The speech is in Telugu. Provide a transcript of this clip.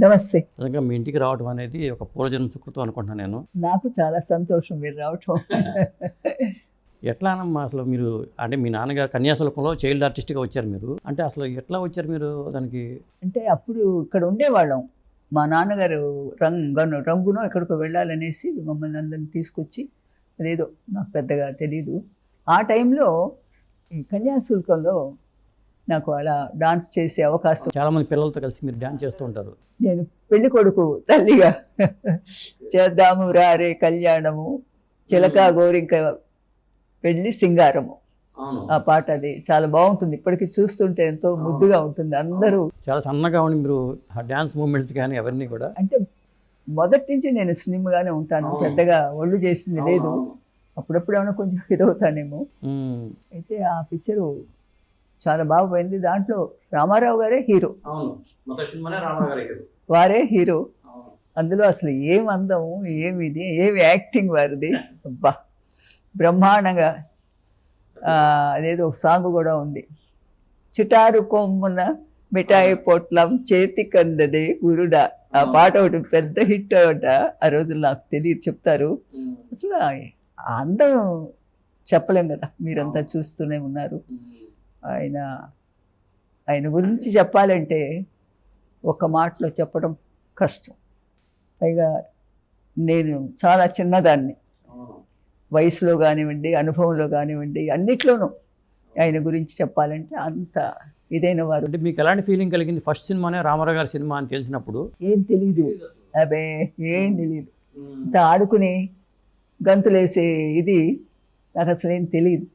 నమస్తే. నిజంగా మీ ఇంటికి రావడం అనేది ఒక పూర్వజన్మ సుకృతం అనుకుంటున్నాను నేను. నాకు చాలా సంతోషం మీరు రావటం. ఎట్లానమ్మా అసలు మీరు అంటే మీ నాన్నగారు కన్యాశుల్కంలో చైల్డ్ ఆర్టిస్ట్గా వచ్చారు మీరు. అంటే అసలు ఎట్లా వచ్చారు మీరు దానికి? అంటే అప్పుడు ఇక్కడ ఉండేవాళ్ళం. మా నాన్నగారు రంగు రంగునో ఎక్కడికో వెళ్ళాలనేసి మమ్మల్ని అందరిని తీసుకొచ్చి అదేదో నాకు పెద్దగా తెలీదు. ఆ టైంలో ఈ కన్యాశుల్కంలో నాకు అలా డాన్స్ చేసే అవకాశం. చాలామంది పిల్లలతో కలిసి మీరు డ్యాన్స్ చేస్తూ ఉంటారు. నేను పెళ్ళి కొడుకు తల్లిగా చేద్దాము రారే కళ్యాణము చిలక గోరింక పెళ్ళి సింగారము ఆ పాట అది చాలా బాగుంటుంది. ఇప్పటికీ చూస్తుంటే ఎంతో ముద్దుగా ఉంటుంది. అందరూ చాలా సన్నగా ఉండి మీరు ఆ డ్యాన్స్ మూమెంట్స్ కానీ అవన్నీ కూడా. అంటే మొదటి నుంచి నేను స్లిమ్ గానే ఉంటాను. పెద్దగా ఒళ్ళు చేసింది లేదు. అప్పుడప్పుడు ఏమైనా కొంచెం ఇదవుతానేమో. అయితే ఆ పిక్చరు చాలా బాగా పోయింది. దాంట్లో రామారావు గారే హీరో. వారే హీరో. అందులో అసలు ఏం అందం ఏమి ఇది ఏమి యాక్టింగ్ వారిది. అబ్బా! బ్రహ్మాండంగా అదేదో ఒక సాంగ్ కూడా ఉంది. చిటారు కొమ్మున మిఠాయి పొట్లం చేతి కందదే గురుడా ఆ పాట ఒకటి పెద్ద హిట్ అట. ఆ రోజుల్లో నాకు తెలియదు చెప్తారు. అసలు ఆ అందం చెప్పలేం కదా. మీరంతా చూస్తూనే ఉన్నారు. ఆయన ఆయన గురించి చెప్పాలంటే ఒక మాటలో చెప్పడం కష్టం. పైగా నేను చాలా చిన్నదాన్ని. వయసులో కానివ్వండి అనుభవంలో కానివ్వండి అన్నిట్లోనూ ఆయన గురించి చెప్పాలంటే అంత ఇదైన వారు. అంటే మీకు ఎలాంటి ఫీలింగ్ కలిగింది? ఫస్ట్ సినిమానే రామారావు గారి సినిమా అని తెలిసినప్పుడు? ఏం తెలీదు. అబే ఏం తెలీదు. ఇంత ఆడుకుని గంతులేసే ఇది నాకు అసలు ఏం తెలియదు